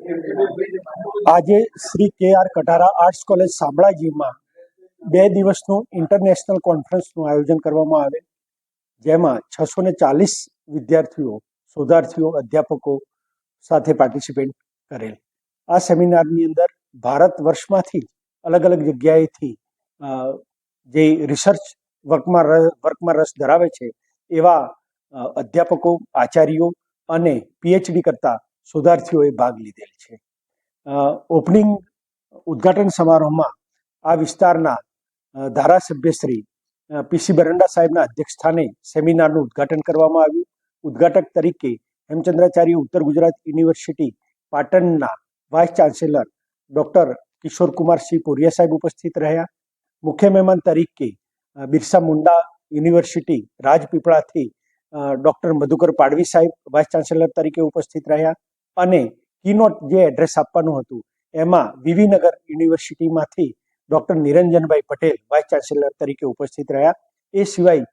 આજે Shri K R Katara arts college શામળાજીમાં બે દિવસનું ઇન્ટરનેશનલ કોન્ફરન્સનું આયોજન કરવામાં આવે. જેમાં છસો ને ચાલીસ વિદ્યાર્થીઓ, શોધાર્થીઓ, અધ્યાપકો સાથે પાર્ટિસિપેટ કરેલ. આ સેમિનારની અંદર ભારત વર્ષમાંથી અલગ અલગ જગ્યાએથી જે રિસર્ચ વર્કમાં વર્કમાં રસ ધરાવે છે એવા અધ્યાપકો, આચાર્યો અને પીએચડી કરતા શોધાર્થીઓએ ભાગ લીધેલ છે. ઓપનિંગ ઉદ્ઘાટન સમારોહમાં આ વિસ્તારના ધારાસભ્ય શ્રી પીસી બરંડા સાહેબના અધ્યક્ષસ્થાને સેમિનારનું ઉદ્ઘાટન કરવામાં આવ્યું. ઉદ્ઘાટક તરીકે હેમચંદ્રાચાર્ય ઉત્તર ગુજરાત યુનિવર્સિટી પાટણના vice chancellor doctor Kishor Kumar Singh Poriya સાહેબ ઉપસ્થિત રહ્યા. મુખ્ય મહેમાન તરીકે બિરસા મુંડા યુનિવર્સિટી રાજપીપળાથી ડોક્ટર મધુકર પાડવી સાહેબ વાઇસ ચાન્સેલર તરીકે ઉપસ્થિત રહ્યા. અને કીનોટ જે એડ્રેસ આપવાનું હતું, એમાં વિવિનગર યુનિવર્સિટીમાંથી doctor Niranjanbhai Patel vice chancellor તરીકે ઉપસ્થિત રહ્યા. એ સિવાય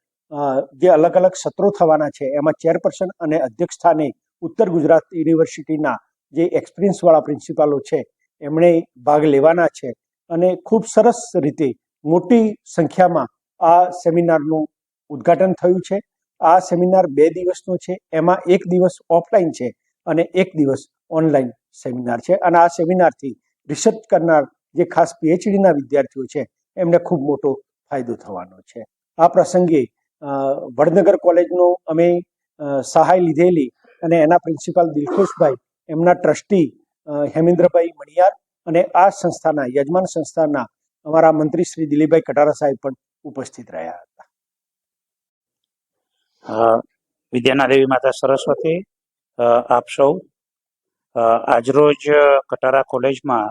જે અલગ અલગ સત્રો થવાના છે, એમાં ચેરપર્સન અને અધ્યક્ષ સ્થાને ઉત્તર ગુજરાત યુનિવર્સિટીના જે એક્સપિરિયન્સવાળા પ્રિન્સિપાલો છે, એમણે ભાગ લેવાના છે. અને ખૂબ સરસ રીતે મોટી સંખ્યામાં આ સેમિનારનું ઉદ્ઘાટન થયું છે. આ સેમિનાર બે દિવસનો છે, એમાં એક દિવસ ઓફલાઈન છે. અને એક દિવસ ઓનલાઈન સેમિનાર છે. અને આ સેમિનારથી રિસર્ચ કરનાર જે ખાસ પીએચડીના વિદ્યાર્થીઓ છે, એમને ખૂબ મોટો ફાયદો થવાનો છે. આ પ્રસંગે વડનગર કોલેજનો અમે સહાય લીધેલી અને એના પ્રિન્સિપાલ દિલખુશભાઈ, એમના ટ્રસ્ટી હેમેન્દ્રભાઈ મણિયાર અને આ સંસ્થાના યજમાન સંસ્થાના અમારા મંત્રી શ્રી દિલીપભાઈ કટારા સાહેબ પણ ઉપસ્થિત રહ્યા હતા. વિદ્યાના દેવી માતા સરસ્વતી આપ સૌ આજરોજ કટારા કોલેજમાં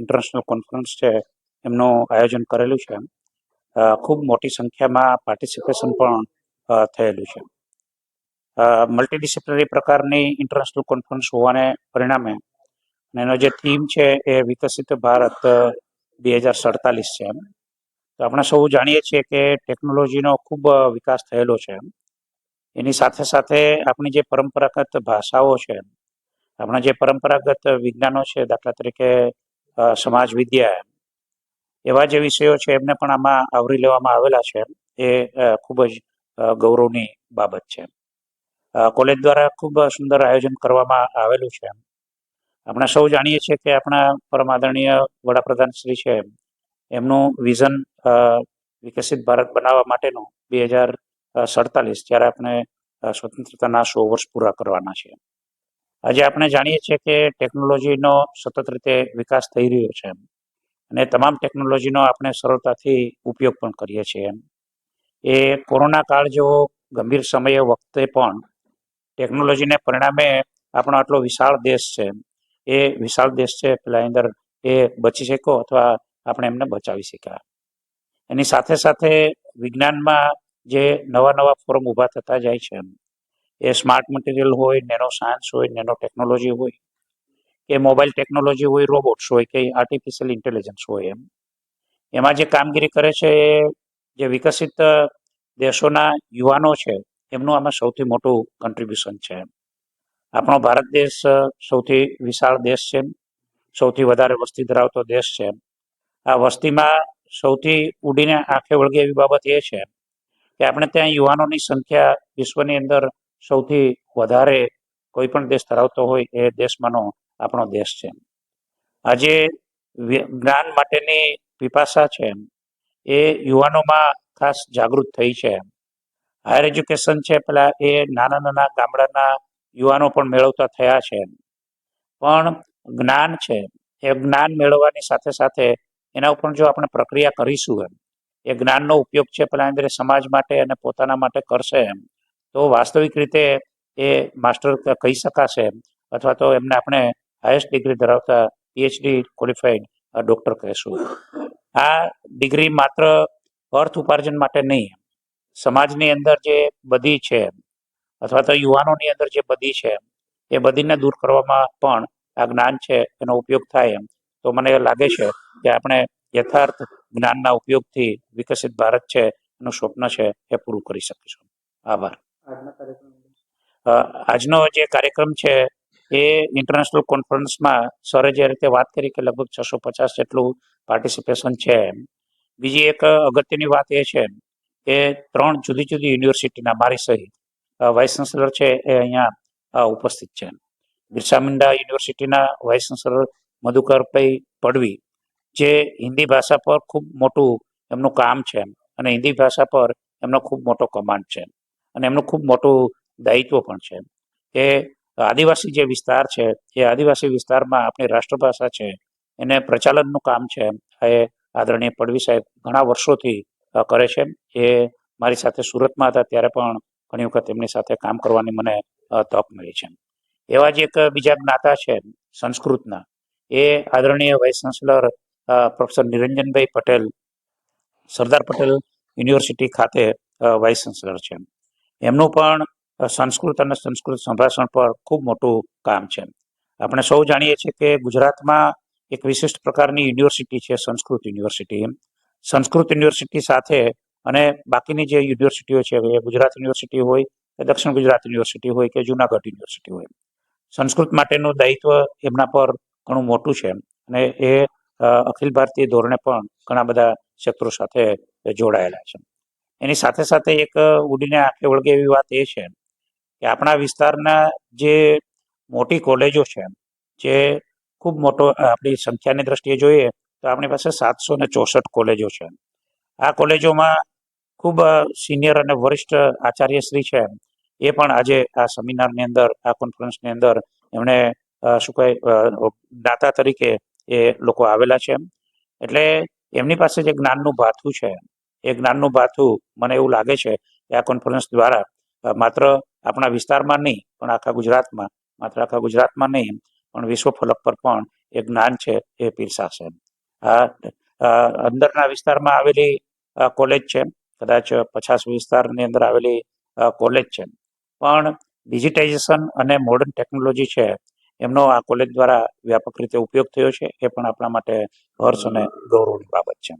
ઇન્ટરનેશનલ કોન્ફરન્સ છે, એમનું આયોજન કરેલું છે. ખૂબ મોટી સંખ્યામાં પાર્ટિસિપેશન પણ થયેલું છે. મલ્ટીડિસિપ્લિનરી પ્રકારની ઇન્ટરનેશનલ કોન્ફરન્સ હોવાને પરિણામે, અને એનો જે થીમ છે એ વિકસિત ભારત બે હજાર સડતાલીસ છે. તો આપણે સૌ જાણીએ છીએ કે ટેકનોલોજીનો ખૂબ વિકાસ થયેલો છે. એની સાથે સાથે આપણી જે પરંપરાગત ભાષાઓ છે, આપણા જે પરંપરાગત વિજ્ઞાનો છે, દાખલા તરીકે સમાજ વિદ્યા એવા જે વિષયો છે એમને પણ આમાં આવરી લેવામાં આવેલા છે એ ખૂબ જ ગૌરવની બાબત છે કોલેજ દ્વારા ખૂબ સુંદર આયોજન કરવામાં આવેલું છે આપણે સૌ જાણીએ છીએ કે આપણા પરમ આદરણીય વડાપ્રધાન શ્રી છે એમનું વિઝન વિકસિત ભારત બનાવવા માટેનું બે હજાર સડતાલીસ, જ્યારે આપણે સ્વતંત્રતાના સો વર્ષ પૂરા કરવાના છે. આજે આપણે જાણીએ છીએ કે ટેકનોલોજીનો સતત રીતે વિકાસ થઈ રહ્યો છે. અને તમામ ટેકનોલોજીનો આપણે સરળતાથી ઉપયોગ પણ કરીએ છીએ. એ કોરોના કાળ જેવો ગંભીર સમય વખતે પણ ટેકનોલોજીને પરિણામે આપણો આટલો વિશાળ દેશ છે. એ વિશાળ દેશ છે, પેલા અંદર એ બચી શક્યો અથવા આપણે એમને બચાવી શક્યા. એની સાથે સાથે વિજ્ઞાનમાં જે નવા નવા ફોરમ ઊભા થતા જાય છે એ સ્માર્ટ મટીરિયલ હોય, નેનો સાયન્સ હોય, નેનો ટેકનોલોજી હોય, કે મોબાઈલ ટેકનોલોજી હોય રોબોટ્સ હોય, કે આર્ટિફિશિયલ ઇન્ટેલિજન્સ હોય એમ. એમાં જે કામગીરી કરે છે એ જે વિકસિત દેશોના યુવાનો છે, એમનું આમાં સૌથી મોટું કન્ટ્રીબ્યુશન છે આપણો ભારત દેશ સૌથી વિશાળ દેશ છે સૌથી વધારે વસ્તી ધરાવતો દેશ છે આ વસ્તીમાં સૌથી ઉડીને આંખે વળગે એવી બાબત એ છે કે આપણે ત્યાં યુવાનોની સંખ્યા વિશ્વની અંદર સૌથી વધારે કોઈ પણ દેશ ધરાવતો હોય એ દેશમાંનો આપણો દેશ છે. આજે જ્ઞાન માટેની પીપાસા છે. એ યુવાનોમાં ખાસ જાગૃત થઈ છે. હાયર એજ્યુકેશન છે પેલા એ નાના નાના ગામડાના યુવાનો પણ મેળવતા થયા છે. પણ જ્ઞાન છે. એ જ્ઞાન મેળવવાની સાથે સાથે એના ઉપર જો આપણે પ્રક્રિયા કરીશું એમ એ જ્ઞાનનો ઉપયોગ છે પેલા સમાજ માટે અને પોતાના માટે કરશે એમ. તો વાસ્તવિક રીતે એ માસ્ટર કહી શકાશે અથવા તો એમને આપણે હાઈએસ્ટ ડિગ્રી ધરાવતા પીએચડી ક્વોલિફાઈડ ડોક્ટર કહેશું. આ ડિગ્રી માત્ર અર્થ ઉપાર્જન માટે નહીં, સમાજની અંદર જે બધી છે અથવા તો યુવાનોની અંદર જે બધી છે એ બધીને દૂર કરવામાં પણ આ જ્ઞાન છે, એનો ઉપયોગ થાય એમ. તો મને લાગે છે કે આપણે યથાર્થ જ્ઞાનના ઉપયોગથી વિકસિત ભારત છે એનું સ્વપ્ન છે એ પૂરું કરી શકીશું. આભાર. આજનો જે કાર્યક્રમ છે એ ઇન્ટરનેશનલ કોન્ફરન્સમાં સરે જે રીતે વાત કરી કે લગભગ છસો પચાસ જેટલું પાર્ટિસિપેશન છે બીજી એક અગત્યની વાત એ છે કે ત્રણ જુદી જુદી યુનિવર્સિટીના મારી સહિત વાઇસ ચાન્સલર છે એ અહીંયા ઉપસ્થિત છે. બિરસા મુંડા યુનિવર્સિટીના વાઇસ ચાન્સલર મધુકરભાઈ પડવી જે હિન્દી ભાષા પર ખૂબ મોટું એમનું કામ છે અને હિન્દી ભાષા પર એમનો ખૂબ મોટો કમાન્ડ છે અને એમનું ખૂબ મોટું દાયિત્વ પણ છે કે આદિવાસી જે વિસ્તાર છે, એ આદિવાસી વિસ્તારમાં આપણી રાષ્ટ્રભાષા છે, એને પ્રચાલનનું કામ છે એ આદરણીય પડવી સાહેબ ઘણા વર્ષોથી કરે છે એ મારી સાથે સુરતમાં હતા, ત્યારે પણ ઘણી વખત એમની સાથે કામ કરવાની મને તક મળી છે એવા જ એક બીજા જ્ઞાતા છે સંસ્કૃતના. એ આદરણીય vice chancellor professor Niranjanbhai Patel, Sardar Patel university ખાતે વાઇસ ચાન્સલર છે એમનું પણ સંસ્કૃત અને સંસ્કૃત સંભાષણ પર ખૂબ મોટું કામ છે આપણે સૌ જાણીએ છીએ કે ગુજરાતમાં એક વિશિષ્ટ પ્રકારની યુનિવર્સિટી છે, સંસ્કૃત યુનિવર્સિટી સંસ્કૃત યુનિવર્સિટી સાથે અને બાકીની જે યુનિવર્સિટીઓ છે, એ ગુજરાત યુનિવર્સિટી હોય કે દક્ષિણ ગુજરાત યુનિવર્સિટી હોય કે જુનાગઢ યુનિવર્સિટી હોય સંસ્કૃત માટેનું દાયિત્વ એમના પર ઘણું મોટું છે અને એ અખિલ ભારતીય ધોરણે પણ ઘણા બધા ક્ષેત્રો સાથે જોડાયેલા છે. એની સાથે સાથે એક ઉડીને આંખે વળગે એવી વાત એ છે કે આપણા વિસ્તારના જે મોટી કોલેજો છે, જે ખૂબ મોટો આપણી સંખ્યાની દ્રષ્ટિએ જોઈએ તો આપણી પાસે સાતસો ને ચોસઠ કોલેજો છે. આ કોલેજોમાં ખૂબ સિનિયર અને વરિષ્ઠ આચાર્યશ્રી છે. એ પણ આજે આ સેમિનારની અંદર, આ કોન્ફરન્સની અંદર એમણે શું કહે દાતા તરીકે એ લોકો આવેલા છે એટલે એમની પાસે જે જ્ઞાનનું ભાથું છે, એ જ્ઞાનનું ભાથું મને એવું લાગે છે કે આ કોન્ફરન્સ દ્વારા માત્ર આપણા વિસ્તારમાં નહીં, પણ આખા ગુજરાતમાં, માત્ર આખા ગુજરાતમાં નહીં, પણ વિશ્વ ફલક પર પણ એ જ્ઞાન છે એ પીરસાશે અંદરના વિસ્તારમાં આવેલી કોલેજ છે કદાચ પચાસ વિસ્તારની અંદર આવેલી કોલેજ છે પણ ડિજિટાઇઝેશન અને મોડર્ન ટેકનોલોજી છે એમનો આ કોલેજ દ્વારા વ્યાપક રીતે ઉપયોગ થયો છે, એ પણ આપણા માટે હર્ષ અને ગૌરવની બાબત છે.